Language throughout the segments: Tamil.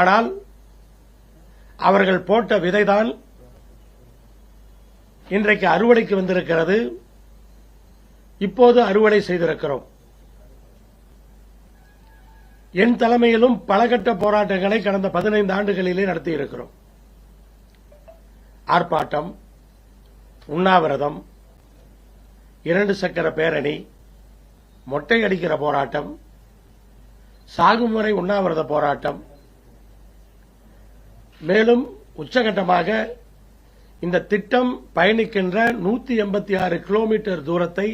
ஆனால் அவர்கள் போட்ட விதைதான் இன்றைக்கு அறுவடைக்கு வந்திருக்கிறது. இப்போது அறுவடை செய்திருக்கிறோம். என் தலைமையிலும் பலகட்ட போராட்டங்களை கடந்த பதினைந்து ஆண்டுகளிலே நடத்தியிருக்கிறோம். ஆர்ப்பாட்டம் உண்ணாவிரதம் இரண்டு சக்கர பேரணி மொட்டை அடிக்கிற போராட்டம் சாகுமுறை உண்ணாவிரத போராட்டம் மேலும் உச்சகட்டமாக இந்த திட்டம் பயணிக்கின்ற நூத்தி எண்பத்தி ஆறு கிலோமீட்டர் தூரத்தை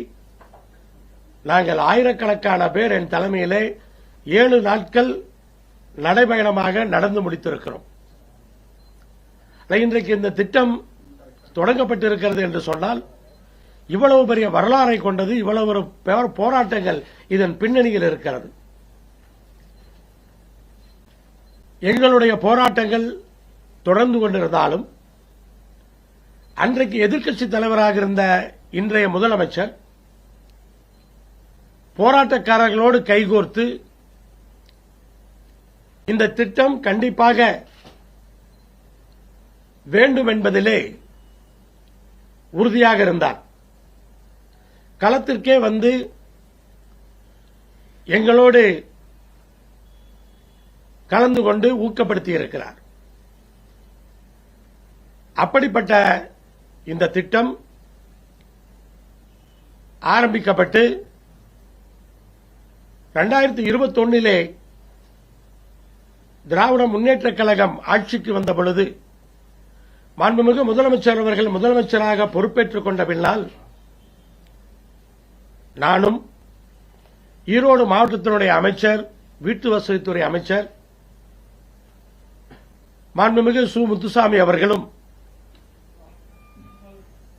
நாங்கள் ஆயிரக்கணக்கான பேர் என் தலைமையிலே ஏழு நாட்கள் நடைபயணமாக நடந்து முடித்திருக்கிறோம். இன்றைக்கு இந்த திட்டம் தொடங்கப்பட்டிருக்கிறது என்று சொன்னால் இவ்வளவு பெரிய வரலாறை கொண்டது இவ்வளவு ஒரு போராட்டங்கள் இதன் பின்னணியில் இருக்கிறது. எங்களுடைய போராட்டங்கள் தொடர்ந்து கொண்டிருந்தாலும் அன்றைக்கு எதிர்க்கட்சி தலைவராக இருந்த இன்றைய முதலமைச்சர் போராட்டக்காரர்களோடு கைகோர்த்து இந்த திட்டம் கண்டிப்பாக வேண்டும் என்பதிலே உறுதியாக இருந்தார். களத்திற்கே வந்து எங்களோடு கலந்து கொண்டு ஊக்கப்படுத்தி இருக்கிறார் அப்படிப்பட்ட இந்த திட்டம் ஆரம்பிக்கப்பட்டு இரண்டாயிரத்தி இருபத்தொன்னிலே திராவிட முன்னேற்றக் கழகம் ஆட்சிக்கு வந்த பொழுது மாண்புமிகு முதலமைச்சர் அவர்கள் முதலமைச்சராக பொறுப்பேற்றுக் கொண்ட பின்னால் நானும் ஈரோடு மாவட்டத்தினுடைய அமைச்சர் வீட்டு வசதித்துறை அமைச்சர் மாண்புமிகு சு. முத்துசாமி அவர்களும்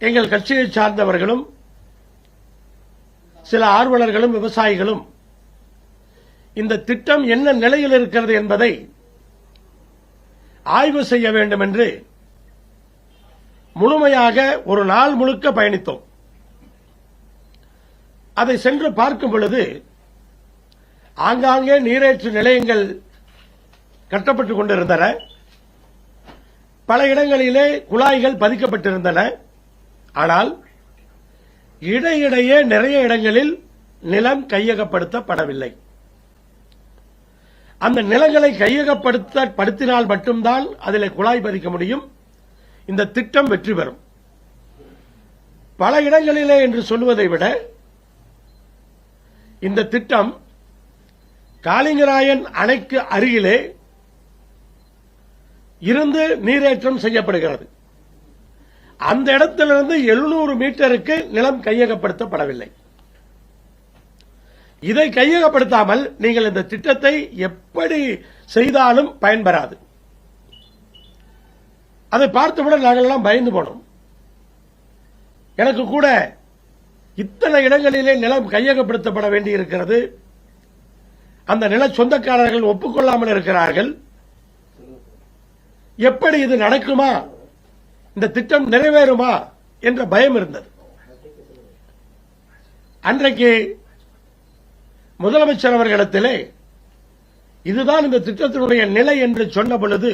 எங்கள் கட்சியை சார்ந்தவர்களும் சில ஆர்வலர்களும் விவசாயிகளும் இந்த திட்டம் என்ன நிலையில் இருக்கிறது என்பதை ஆய்வு செய்ய வேண்டும் என்று முழுமையாக ஒரு நாள் முழுக்க பயணித்தோம். அதை சென்று பார்க்கும் பொழுது ஆங்காங்கே நீரேற்று நிலையங்கள் கட்டப்பட்டுக் கொண்டிருந்தன. பல இடங்களிலே குழாய்கள் பதிக்கப்பட்டிருந்தன. ஆனால் இடையிடையே நிறைய இடங்களில் நிலம் கையகப்படுத்தப்படவில்லை. அந்த நிலங்களை கையகப்படுத்த படுத்தினால் மட்டும்தான் அதில் குழாய் பதிக்க முடியும். இந்த திட்டம் வெற்றி பெறும். பல இடங்களிலே என்று சொல்லுவதை விட இந்த திட்டம் காளிங்கராயன் அணைக்கு அருகிலே இருந்து நீரேற்றம் செய்யப்படுகிறது. அந்த இடத்திலிருந்து 700 மீட்டருக்கு நிலம் கையகப்படுத்தப்படவில்லை. இதை கையகப்படுத்தாமல் நீங்கள் இந்த திட்டத்தை எப்படி செய்தாலும் பயன்பெறாது. அதை பார்த்தவுடன் நாங்கள் எல்லாம் பயந்து போனோம். எனக்கு கூட இத்தனை இடங்களிலே நிலம் கையகப்படுத்தப்பட வேண்டியிருக்கிறது. அந்த நில சொந்தக்காரர்கள் ஒப்புக்கொள்ளாமல் இருக்கிறார்கள். எப்படி இது நடக்குமா? இந்த திட்டம் நிறைவேறுமா என்ற பயம் இருந்தது. அன்றைக்கு முதலமைச்சர் அவர்களிடத்திலே இதுதான் இந்த திட்டத்தினுடைய நிலை என்று சொன்ன பொழுது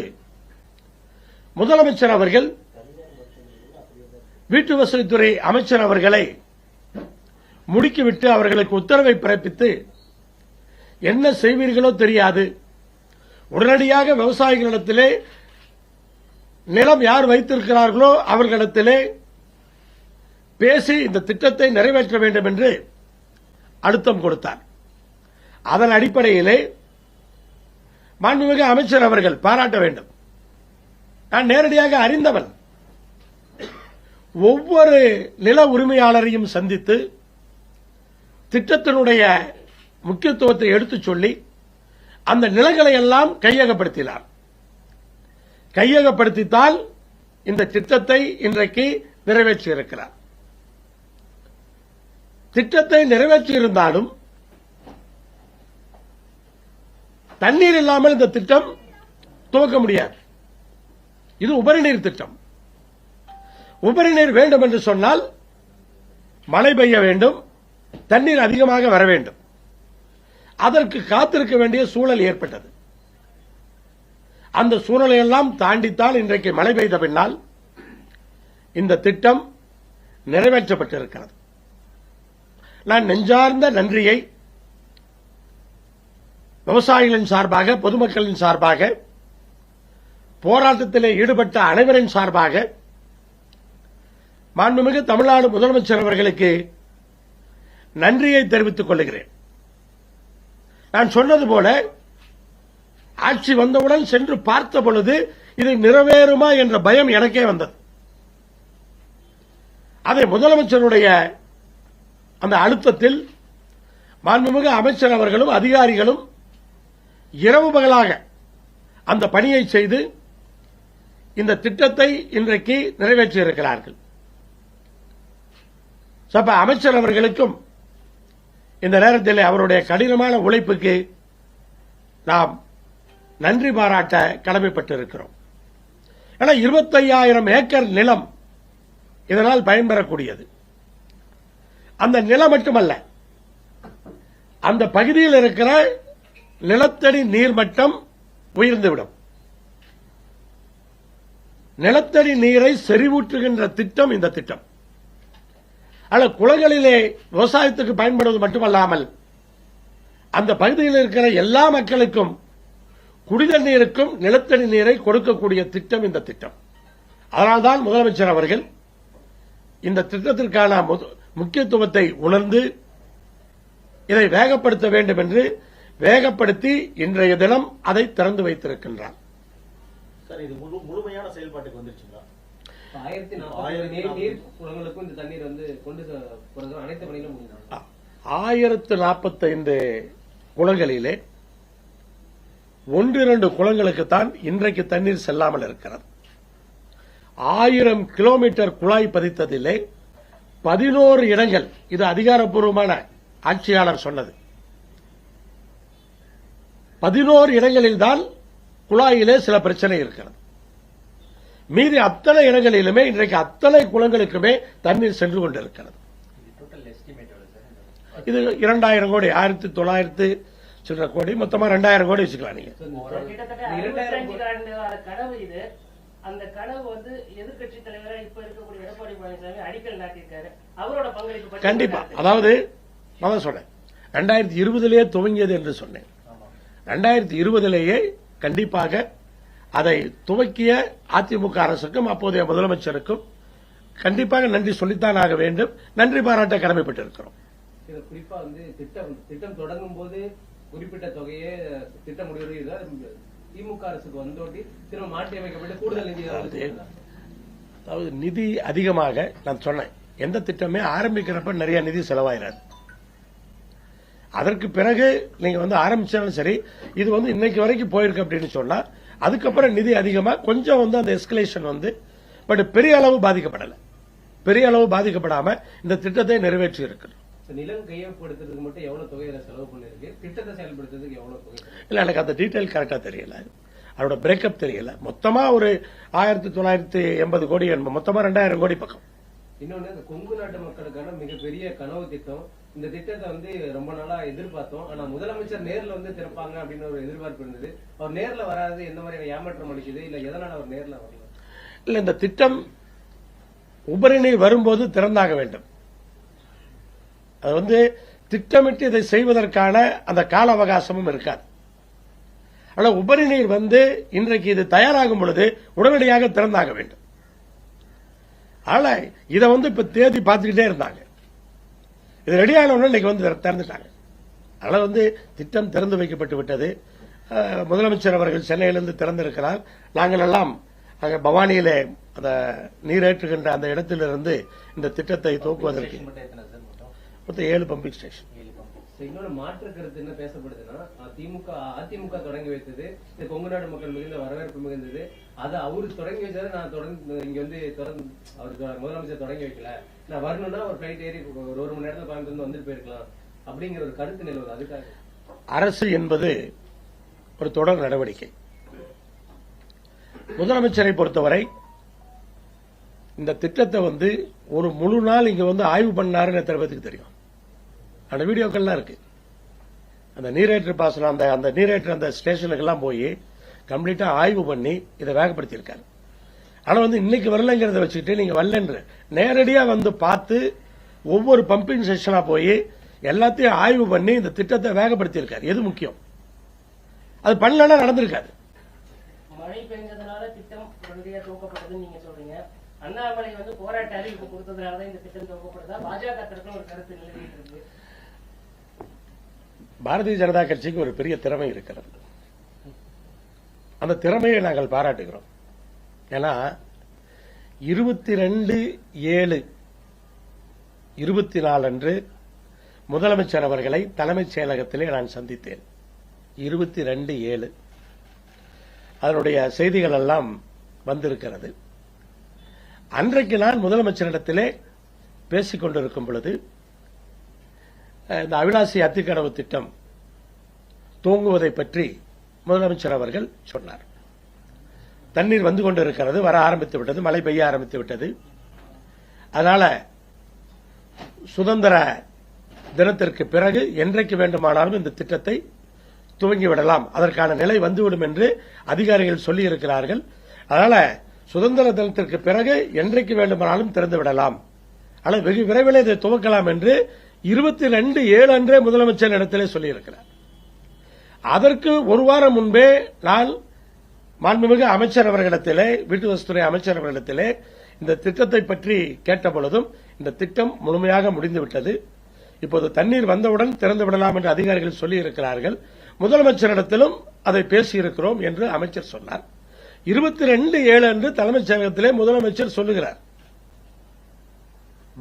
முதலமைச்சர் அவர்கள் வீட்டு வசதித்துறை அமைச்சர் அவர்களை முடுக்கிவிட்டு அவர்களுக்கு உத்தரவை பிறப்பித்து என்ன செய்வீர்களோ தெரியாது. உடனடியாக விவசாயிகளிடத்திலே நிலம் யார் வைத்திருக்கிறார்களோ அவர்களிடத்திலே பேசி இந்த திட்டத்தை நிறைவேற்ற வேண்டும் என்று அழுத்தம் கொடுத்தார். அதன் அடிப்படையிலே மாண்புமிகு அமைச்சர் அவர்கள் பாராட்ட வேண்டும். நான் நேரடியாக அறிந்தவன். ஒவ்வொரு நில உரிமையாளரையும் சந்தித்து திட்டத்தினுடைய முக்கியத்துவத்தை எடுத்துச் சொல்லி அந்த நிலங்களை எல்லாம் கையகப்படுத்தினார். கையகப்படுத்தித்தால் இந்த திட்டத்தை இன்றைக்கு நிறைவேற்றியிருக்கிறார். திட்டத்தை நிறைவேற்றியிருந்தாலும் தண்ணீர் இல்லாமல் இந்த திட்டம் துவக்க முடியாது. இது உபரிநீர் திட்டம். உபரிநீர் வேண்டும் என்று சொன்னால் மழை பெய்ய வேண்டும் தண்ணீர் அதிகமாக வர வேண்டும். அதற்கு காத்திருக்க வேண்டிய சூழல் ஏற்பட்டது. அந்த சூழ்நிலையெல்லாம் தாண்டித்தான் இன்றைக்கு மழை பெய்த பின்னால் இந்த திட்டம் நிறைவேற்றப்பட்டிருக்கிறது. நான் நெஞ்சார்ந்த நன்றியை விவசாயிகளின் சார்பாக பொதுமக்களின் சார்பாக போராட்டத்திலே ஈடுபட்ட அனைவரின் சார்பாக மாண்புமிகு தமிழ்நாடு முதலமைச்சர் அவர்களுக்கு நன்றியை தெரிவித்துக் கொள்கிறேன். நான் சொன்னது போல ஆட்சி வந்தவுடன் சென்று பார்த்த பொழுது இது நிறைவேறுமா என்ற பயம் எனக்கே வந்தது. அதை முதலமைச்சருடைய அந்த அழுத்தத்தில் மாண்புமிகு அமைச்சர் அவர்களும் அதிகாரிகளும் இரவு பகலாக அந்த பணியை செய்து இந்த திட்டத்தை இன்றைக்கு நிறைவேற்றியிருக்கிறார்கள். சப்ப அமைச்சர் அவர்களுக்கும் இந்த நேரத்தில் அவருடைய கடினமான உழைப்புக்கு நாம் நன்றி பாராட்ட கடமைப்பட்டிருக்கிறோம். ஏன்னா இருபத்தையாயிரம் ஏக்கர் நிலம் இதனால் பயன்பெறக்கூடியது. அந்த நிலம் மட்டுமல்ல அந்த பகுதியில் இருக்கிற நிலத்தடி நீர்மட்டம் உயர்ந்துவிடும். நிலத்தடி நீரை செறிவூற்றுகின்ற திட்டம் இந்த திட்டம். ஆனால் குளங்களிலே விவசாயத்துக்கு பயன்படுவது மட்டுமல்லாமல் அந்த பகுதியில் இருக்கிற எல்லா மக்களுக்கும் குடிநீர் நீருக்கும் நிலத்தடி நீரை கொடுக்கக்கூடிய திட்டம் இந்த திட்டம். அதனால்தான் முதலமைச்சர் அவர்கள் இந்த திட்டத்திற்கான முக்கியத்துவத்தை உணர்ந்து இதை வேகப்படுத்த வேண்டும் என்று வேகப்படுத்தி இன்றைய தினம் அதை திறந்து வைத்திருக்கின்றார். சார் இது முழு முழுமையான செயல்பாட்டுக்கு வந்துருச்சுங்களா? ஆயிரத்து நாற்பத்தைந்து குளங்களிலே ஒன்று இரண்டு குளங்களுக்குத்தான் இன்றைக்கு தண்ணீர் செல்லாமல் இருக்கிறது. ஆயிரம் கிலோமீட்டர் குழாய் பதித்ததிலே பதினோரு இடங்கள் இது அதிகாரப்பூர்வமான ஆட்சியாளர் சொன்னது. பதினோரு இடங்களில்தான் குழாயிலே சில பிரச்சனை இருக்கிறது. மீதி அத்தனை இடங்களிலுமே இன்றைக்கு அத்தனை குளங்களுக்குமே தண்ணீர் சென்று கொண்டிருக்கிறது. இது இரண்டாயிரம் கோடி ஆயிரத்தி தொள்ளாயிரத்து சில்லற கோடி மொத்தமா ரெண்டாயிரம் கோடி வச்சுக்கலாம் நீங்க அந்த கனவு வந்து எதிர்க்கட்சி தலைவரா இப்ப இருக்கக்கூடிய எடப்பாடி பழனிசாமி அடிக்கல் நாட்டியிருக்காரு. அவரோட பங்களிப்பு கண்டிப்பா. அதாவது நான் சொன்னேன் ரெண்டாயிரத்தி இருபதிலேயே துவங்கியது என்று சொன்னேன். ரெண்டாயிரத்தி இருபதிலேயே கண்டிப்பாக அதை துவக்கிய அதிமுக அரசுக்கும் அப்போதைய முதலமைச்சருக்கும் கண்டிப்பாக நன்றி சொல்லித்தான் ஆக வேண்டும். நன்றி பாராட்ட கடமைப்பட்டிருக்கிறோம். குறிப்பா வந்து திட்டம் திட்டம் தொடங்கும் போது குறிப்பிட்ட தொகையே திட்ட முடிவு திமுக அரசுக்கு வந்தோட்டி திரும்ப மாற்றி அமைக்கப்பட்டு கூடுதல் நிதி அதாவது நிதி அதிகமாக நான் சொன்னேன். எந்த திட்டமே ஆரம்பிக்கிறப்ப நிறைய நிதி செலவாயிராது. அதற்கு பிறகு நீங்க வந்து ஆரம்பிச்சாலும் சரி இது வந்து இன்னைக்கு வரைக்கும் போயிருக்கு அப்படின்னு சொன்னா அதுக்கப்புறம் நிதி அதிகமா கொஞ்சம் வந்து அந்த எஸ்கலேஷன் வந்து பட் பெரிய அளவு பாதிக்கப்படல. பெரிய அளவு பாதிக்கப்படாம இந்த திட்டத்தை நிறைவேற்றி இருக்கிறோம் நிலம் கையப்படுத்துறதுக்கு மட்டும் எவ்வளவு தொகை இதுல செலவு பண்ணிருக்கு? திட்டத்தை செயல்படுத்துறதுக்கு எவ்வளவு தொகை இல்ல எனக்கு அந்த டீடைல் கரெக்டா தெரியல. அதோட பிரேக்கப் தெரியல. மொத்தமா ஒரு ஆயிரத்தி தொள்ளாயிரத்தி எண்பது கோடி என்ப- மொத்தமா ரெண்டாயிரம் கோடி பக்கம். இன்னொன்னு இந்த கொங்கு நாட்டு மக்களுக்கான மிகப்பெரிய கனவு திட்டம். இந்த திட்டத்தை வந்து ரொம்ப நாளா எதிர்பார்த்தோம். ஆனா முதலமைச்சர் நேர்ல வந்து திறப்பாங்க அப்படின்னு ஒரு எதிர்பார்ப்பு இருந்தது. அவர் நேர்ல வராது எந்த மாதிரியான ஏமாற்றம் அளிக்குது? இல்ல எதனால அவர் நேர்ல வரல? இல்ல இந்த திட்டம் உபரி நீர் வரும்போது திறந்தாக வேண்டும். அது வந்து திட்டமிட்டு இதை செய்வதற்கான அந்த கால அவகாசமும் இருக்காது. ஆனா உபரி நீர் வந்து இன்றைக்கு இது தயாராகும் பொழுது உடனடியாக திறந்தாக வேண்டும். ஆனா இதை வந்து இப்ப தேதி பார்த்துக்கிட்டே இருந்தாங்க. இது ரெடி ஆனவுடனே இன்னைக்கு வந்து திறந்துட்டாங்க. அதனால வந்து திட்டம் திறந்து வைக்கப்பட்டு விட்டது. முதலமைச்சர் அவர்கள் சென்னையிலிருந்து திறந்திருக்கிறார். நாங்கள் எல்லாம் அங்கே பவானியிலே அந்த நீரேற்றுகின்ற அந்த இடத்திலிருந்து இந்த திட்டத்தை சார் மொத்தம் ஏழு பம்பிங் ஸ்டேஷன் இன்னொரு மாற்று கருத்து என்ன பேசப்படுதுன்னா திமுக அதிமுக தொடங்கி வைத்தது இந்த கொங்கு நாடு மக்கள் மிகுந்த வரவேற்பு மிகுந்தது அதை அவரு தொடங்கி வச்சதை நான் தொடர்ந்து இங்க வந்து தொடர்ந்து அவர் முதலமைச்சர் தொடங்கி வைக்கல. நான் வரணும்னா ஒரு ஃபிளைட் ஏறி ஒரு ஒரு மணி நேரத்துல கோயம்புத்தூர்ல வந்துட்டு போயிருக்கலாம். அப்படிங்கிற ஒரு கருத்து நிலவுது. அதுக்காக. அரசு என்பது ஒரு தொடர் நடவடிக்கை. முதலமைச்சரை பொறுத்தவரை இந்த திட்டத்தை வந்து ஒரு முழு நாள் இங்க வந்து ஆய்வு பண்ணாருன்னு எத்தனை பேத்துக்கு தெரியும்? அந்த வீடியோக்கள்லாம் இருக்கு. அந்த நீரேற்று பாசனம் அந்த அந்த நீரேற்று அந்த ஸ்டேஷனுக்கெல்லாம் போய் கம்ப்ளீட்டா ஆய்வு பண்ணி இதை வேகப்படுத்தியிருக்காரு. ஆனா வந்து இன்னைக்கு வரலங்கிறத வச்சுக்கிட்டு நீங்க வரலன்று நேரடியா வந்து பார்த்து ஒவ்வொரு பம்பிங் செஷனா போய் எல்லாத்தையும் ஆய்வு பண்ணி இந்த திட்டத்தை வேகப்படுத்தியிருக்காரு. எது முக்கியம்? அது பண்ணலன்னா நடந்திருக்காது. மழை பெஞ்சதுனால திட்டம் உடனடியாக துவக்கப்பட்டதுன்னு நீங்க சொல்றீங்க. அண்ணாமலை வந்து போராட்ட அறிவிப்பு கொடுத்ததுனால தான் இந்த திட்டம் துவக்கப்படுதா? பாஜக தரப்புல ஒரு கருத்து நிலவிட்டு இருக்கு. பாரதிய ஜனதா கட்சிக்கு ஒரு பெரிய திறமை இருக்கிறது. அந்த திறமையை நாங்கள் பாராட்டுகிறோம். ஏன்னா இருபத்தி ரெண்டு ஏழு இருபத்தி நாலு அன்று முதலமைச்சர் அவர்களை தலைமைச் செயலகத்திலே நான் சந்தித்தேன். இருபத்தி ரெண்டு ஏழு. அதனுடைய செய்திகள் எல்லாம் வந்திருக்கிறது. அன்றைக்கு நான் முதலமைச்சரிடத்திலே பேசிக் கொண்டிருக்கும் பொழுது இந்த அவினாசி அத்திக்கடவு திட்டம் தூங்குவதை பற்றி முதலமைச்சர் அவர்கள் சொன்னார். தண்ணீர் வந்து கொண்டிருக்கிறது வர ஆரம்பித்து விட்டது மழை பெய்ய ஆரம்பித்து விட்டது. அதனால சுதந்திர தினத்திற்கு பிறகு என்றைக்கு வேண்டுமானாலும் இந்த திட்டத்தை துவங்கிவிடலாம் அதற்கான நிலை வந்துவிடும் என்று அதிகாரிகள் சொல்லியிருக்கிறார்கள். அதனால சுதந்திர தினத்திற்கு பிறகு என்றைக்கு வேண்டுமானாலும் திறந்து விடலாம். ஆனால் வெகு விரைவில் இதை துவக்கலாம் என்று இருபத்தி ரெண்டு ஏழு அன்றே முதலமைச்சர் இடத்திலே சொல்லியிருக்கிறார். அதற்கு ஒரு வாரம் முன்பே நான் மாண்புமிகு அமைச்சர் அவர்களிடத்திலே வீட்டு வசத்துறை அமைச்சர் அவர்களிடத்திலே இந்த திட்டத்தை பற்றி கேட்டபொழுதும் இந்த திட்டம் முழுமையாக முடிந்துவிட்டது. இப்போது தண்ணீர் வந்தவுடன் திறந்து விடலாம் என்று அதிகாரிகள் சொல்லியிருக்கிறார்கள். முதலமைச்சரிடத்திலும் அதை பேசியிருக்கிறோம் என்று அமைச்சர் சொன்னார். இருபத்தி ரெண்டு ஏழு அன்று தலைமைச் செயலகத்திலே முதலமைச்சர் சொல்லுகிறார்.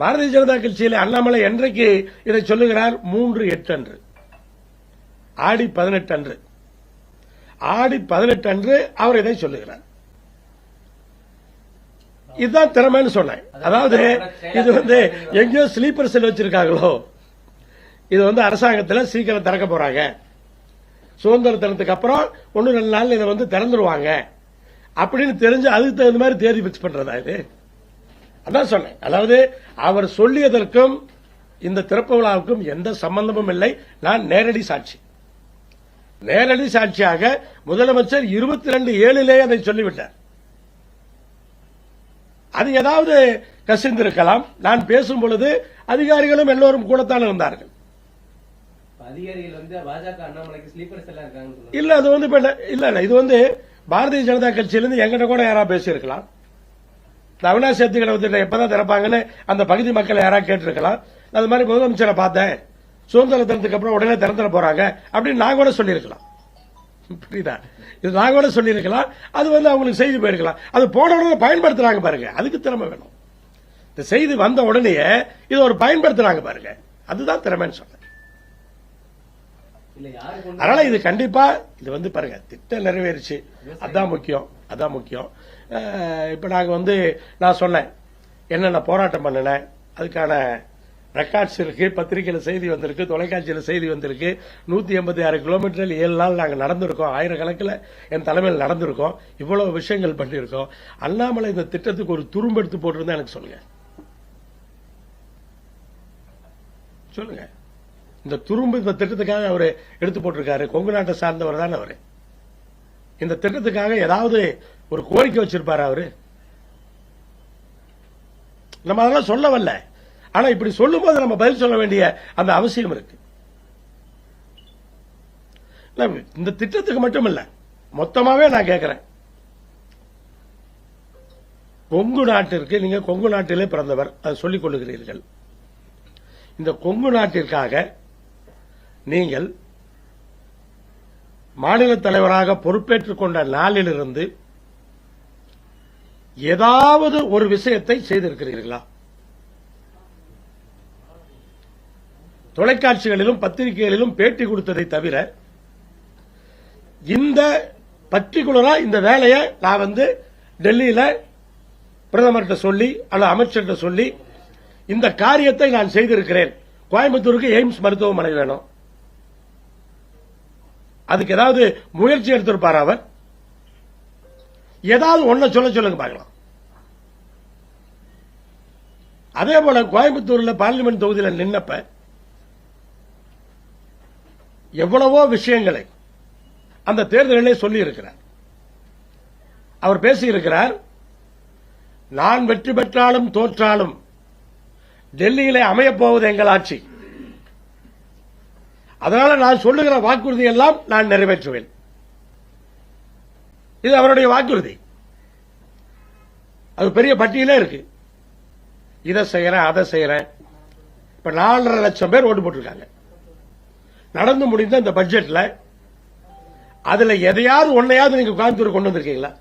பாரதிய ஜனதா கட்சியில் அண்ணாமலை என்றைக்கு இதை சொல்லுகிறார்? மூன்று எட்டு அன்று. ஆடி பதினெட்டு அன்று. ஆடி பதினெட்டு அன்று அவர் இதை சொல்லுகிறார். இதுதான் திறமைன்னு சொன்னேன். அதாவது இது வந்து எங்கேயோ ஸ்லீப்பர் செல் வச்சிருக்காங்களோ? இது வந்து அரசாங்கத்தில் சீக்கிரம் திறக்க போறாங்க. சுதந்திர தினத்துக்கு அப்புறம் ஒன்னு ரெண்டு நாள் இதை வந்து திறந்துருவாங்க. அப்படின்னு தெரிஞ்சு அதுக்கு தகுந்த மாதிரி தேதி பிக்ஸ் பண்றதா இது? அதான் சொன்னேன். அதாவது அவர் சொல்லியதற்கும் இந்த திறப்பு விழாவுக்கும் எந்த சம்பந்தமும் இல்லை. நான் நேரடி சாட்சி. நேரடி சாட்சியாக முதலமைச்சர் இருபத்தி ரெண்டு ஏழிலே அதை சொல்லிவிட்டார். அது ஏதாவது கசிந்திருக்கலாம். நான் பேசும் பொழுது அதிகாரிகளும் எல்லோரும் கூடத்தான் இருந்தார்கள். இல்ல அது வந்து இல்ல இல்ல இது வந்து பாரதிய ஜனதா கட்சியிலிருந்து எங்கிட்ட கூட யாராவது பேசியிருக்கலாம். அவினாசி அத்திகடவு திட்டம் எப்பதான் திறப்பாங்கன்னு அந்த பகுதி மக்கள் யாராவது கேட்டிருக்கலாம். அது மாதிரி முதலமைச்சரை பார்த்தேன். சுதந்திர தினத்துக்கு அப்புறம் உடனே திறந்துட போறாங்க அப்படின்னு நான் கூட சொல்லியிருக்கலாம். புரியுதா? இது நான் கூட சொல்லியிருக்கலாம். அது வந்து அவங்களுக்கு செய்தி போயிருக்கலாம். அது போன உடனே பயன்படுத்துறாங்க பாருங்க. அதுக்கு திறமை வேணும். இந்த செய்தி வந்த உடனே இது ஒரு பயன்படுத்துறாங்க பாருங்க. அதுதான் திறமைன்னு கொண்டு அதனால இது கண்டிப்பா இது வந்து பாருங்க திட்டம் நிறைவேறுச்சு. அதான் முக்கியம். அதான் முக்கியம். இப்போ நாங்கள் வந்து நான் சொன்னேன் என்னென்ன போராட்டம் பண்ணினேன் அதுக்கான ரெக்கார்ட்ஸ் இருக்கு பத்திரிகையில் செய்தி வந்திருக்கு தொலைக்காட்சியில் செய்தி வந்திருக்கு. நூத்தி எண்பத்தி ஆறு கிலோமீட்டரில் ஏழு நாள் நாங்கள் நடந்திருக்கோம். ஆயிரக்கணக்கில் என் தலைமையில் நடந்திருக்கோம். இவ்வளவு விஷயங்கள் பண்ணியிருக்கோம். அண்ணாமலை இந்த திட்டத்துக்கு ஒரு துரும்பெடுத்து போட்டிருந்தா எனக்கு சொல்லுங்க. சொல்லுங்க. இந்த துரும்பு இந்த திட்டத்துக்காக அவர் எடுத்து போட்டிருக்காரு. கொங்கு நாட்டை சார்ந்தவர் தானே அவரு. இந்த திட்டத்துக்காக ஏதாவது ஒரு கோரிக்கை வச்சிருப்பாரு அவரு? நம்ம அதெல்லாம் சொல்ல வரல ஆனா இப்படி சொல்லும் போது நம்ம பதில் சொல்ல வேண்டிய அந்த அவசியம் இருக்கு. இந்த திட்டத்துக்கு மட்டும் இல்ல மொத்தமாவே நான் கேட்கிறேன் கொங்கு நாட்டிற்கு நீங்க கொங்கு நாட்டிலே பிறந்தவர். அதை சொல்லிக் கொள்ளுகிறீர்கள். இந்த கொங்கு நாட்டிற்காக நீங்கள் மாநில தலைவராக பொறுப்பேற்றுக் கொண்ட நாளிலிருந்து ஏதாவது ஒரு விஷயத்தை செய்திருக்கிறீர்களா? தொலைக்காட்சிகளிலும் பத்திரிகைகளிலும் பேட்டி கொடுத்ததை தவிர இந்த பர்டிகுலரா இந்த வேலையை நான் வந்து டெல்லியில பிரதமர்கிட்ட சொல்லி அல்லது அமைச்சர்கிட்ட சொல்லி இந்த காரியத்தை நான் செய்திருக்கிறேன். கோயம்புத்தூருக்கு எய்ம்ஸ் மருத்துவமனை வேணும். அதுக்கு ஏதாவது முயற்சி எடுத்திருப்பார் அவர்? ஏதாவது ஒன்ன சொல்ல சொல்லுங்க பார்க்கலாம். அதே போல கோயம்புத்தூர்ல பார்லிமெண்ட் தொகுதியில் நின்னப்ப எவ்வளவோ விஷயங்களை அந்த தேர்தலிலே சொல்லி இருக்கிறார் அவர் பேசியிருக்கிறார் நான் வெற்றி பெற்றாலும் தோற்றாலும் டெல்லியிலே அமையப்போவது எங்கள் ஆட்சி. அதனால நான் சொல்லுகிற வாக்குறுதி எல்லாம் நான் நிறைவேற்றுவேன். இது அவருடைய வாக்குறுதி. அது பெரிய பட்டியலே இருக்கு. இதை செய்யறேன் அதை செய்யறேன். இப்ப நாலரை லட்சம் பேர் ஓட்டு போட்டிருக்காங்க. நடந்து முடிந்த இந்த பட்ஜெட்ல அதுல எதையாவது ஒன்னையாவது நீங்க கோயம்புத்தூர் கொண்டு வந்திருக்கீங்களா?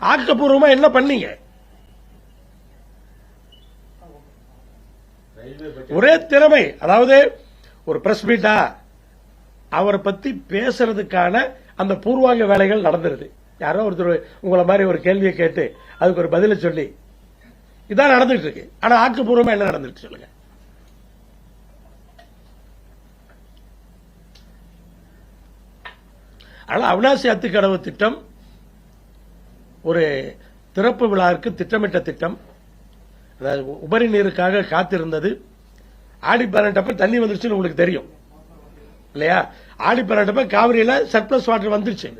ஆக்கப்பூர்வமா என்ன பண்ணீங்க? ஒரே திறமை அதாவது ஒரு பிரஸ் மீட்டா அவரை பத்தி பேசுறதுக்கான அந்த பூர்வாங்க வேலைகள் நடந்துருது. யாரோ ஒருத்தர் உங்களை மாதிரி ஒரு கேள்வியை கேட்டு அதுக்கு ஒரு பதிலை சொல்லி இதான் நடந்துட்டு இருக்கு. ஆனா ஆக்கப்பூர்வமா என்ன நடந்துட்டு சொல்லுங்க. ஆனால் அவினாசி அத்துக்கடவு திட்டம் ஒரு திறப்பு விழாவிற்கு திட்டமிட்ட திட்டம். உபரி நீருக்காக காத்திருந்தது. ஆடி பதினெட்டப்ப தண்ணி வந்துருச்சுன்னு உங்களுக்கு தெரியும். இல்லையா? ஆடி பதினெட்டப்ப காவிரியில சர்ப்ளஸ் வாட்டர் வந்துருச்சு.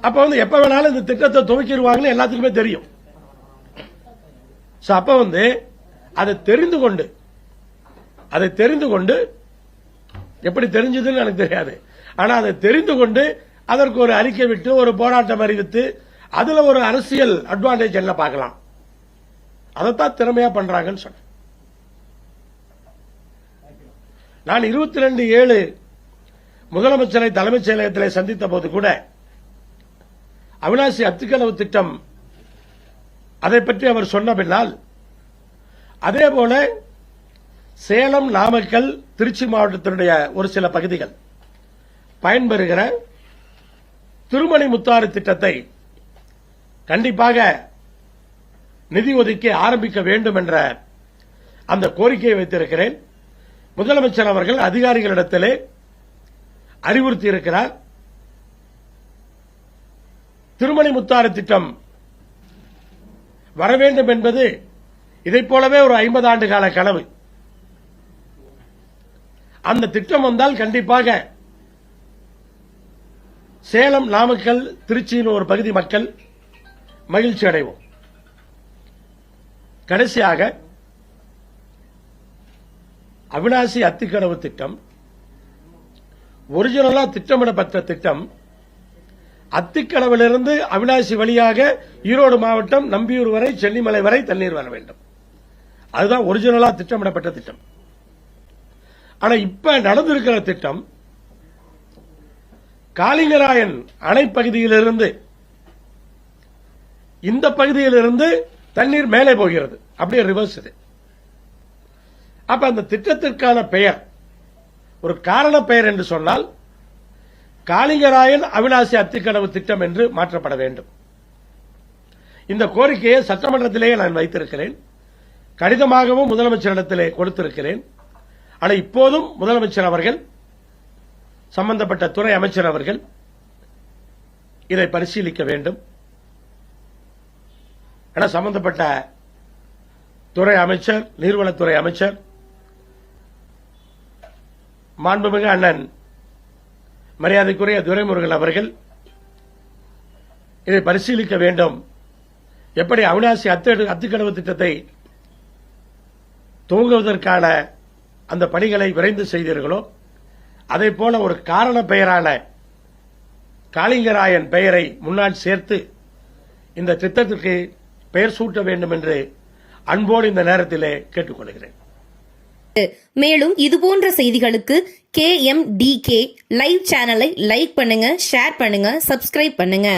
அப்ப வந்து எப்ப வேணாலும் இந்த திட்டத்தை துவக்கிடுவாங்கன்னு எல்லாத்துக்குமே தெரியும். அப்ப வந்து அதை தெரிந்து கொண்டு அதை தெரிந்து கொண்டு எப்படி தெரிஞ்சதுன்னு எனக்கு தெரியாது. ஆனா அதை தெரிந்து கொண்டு அதற்கு ஒரு அறிக்கை விட்டு ஒரு போராட்டம் அறிவித்து அதுல ஒரு அரசியல் அட்வான்டேஜ் என்ன பார்க்கலாம்? அதைத்தான் திறமையா பண்றாங்கன்னு சொன்னேன். நான் இருபத்தி ரெண்டு ஏழு முதலமைச்சரை தலைமைச் செயலகத்தில் சந்தித்த போது கூட அவினாசி அத்துக்கனவு திட்டம் அதை பற்றி அவர் சொன்ன பின்னால் அதே போல சேலம் நாமக்கல் திருச்சி மாவட்டத்தினுடைய ஒரு சில பகுதிகள் பயன்பெறுகிற திருமணி முத்தாறு திட்டத்தை கண்டிப்பாக நிதி ஒதுக்கி ஆரம்பிக்க வேண்டும் என்ற அந்த கோரிக்கையை வைத்திருக்கிறேன். முதலமைச்சர் அவர்கள் அதிகாரிகளிடத்திலே அறிவுறுத்தி இருக்கிறார். திருமணி முத்தாறு திட்டம் வர வேண்டும் என்பது இதைப் போலவே ஒரு ஐம்பது ஆண்டு கால கனவு. அந்த திட்டம் வந்தால் கண்டிப்பாக சேலம் நாமக்கல் திருச்சியின் ஒரு பகுதி மக்கள் மகிழ்ச்சி அடைவோம். கடைசியாக அவினாசி அத்திக்கடவு திட்டம் ஒரிஜினலா திட்டமிடப்பட்ட திட்டம் அத்திக்கடவிலிருந்து அவினாசி வழியாக ஈரோடு மாவட்டம் நம்பியூர் வரை சென்னிமலை வரை தண்ணீர் வர வேண்டும். அதுதான் ஒரிஜினலா திட்டமிடப்பட்ட திட்டம். ஆனா இப்ப நடந்திருக்கிற திட்டம் காளிங்கராயன் அணை பகுதியிலிருந்து இந்த பகுதியிலிருந்து தண்ணீர் மேலே போகிறது. அப்படியே ரிவர்ஸ் இது. அப்ப அந்த திட்டத்திற்கான பெயர் ஒரு காரண பெயர் என்று சொன்னால் காளிங்கராயன் அவினாசி அத்திக்கடவு திட்டம் என்று மாற்றப்பட வேண்டும். இந்த கோரிக்கையை சட்டமன்றத்திலேயே நான் வைத்திருக்கிறேன். கடிதமாகவும் முதலமைச்சரிடத்திலே கொடுத்திருக்கிறேன். ஆனால் இப்போதும் முதலமைச்சர் அவர்கள் சம்பந்தப்பட்ட துறை அமைச்சர் அவர்கள் இதை பரிசீலிக்க வேண்டும். என சம்பந்தப்பட்ட துறை அமைச்சர் நீர்வளத்துறை அமைச்சர் மாண்புமிகு அண்ணன் மரியாதைக்குரிய துரைமுருகன் அவர்கள் இதை பரிசீலிக்க வேண்டும். எப்படி அவினாசி அத்து அத்துக்கடவு திட்டத்தை துவங்குவதற்கான அந்த பணிகளை விரைந்து செய்தீர்களோ அதே போல ஒரு காரண பெயரான காளிங்கராயன் பெயரை முன்னால் சேர்த்து இந்த திட்டத்திற்கு பெயர் சூட்ட வேண்டும் என்று அன்போடு இந்த நேரத்திலே கேட்டுக்கொள்கிறேன். மேலும் இதுபோன்ற செய்திகளுக்கு K M T K live சேனலை லைக் பண்ணுங்க ஷேர் பண்ணுங்க சப்ஸ்கிரைப் பண்ணுங்க.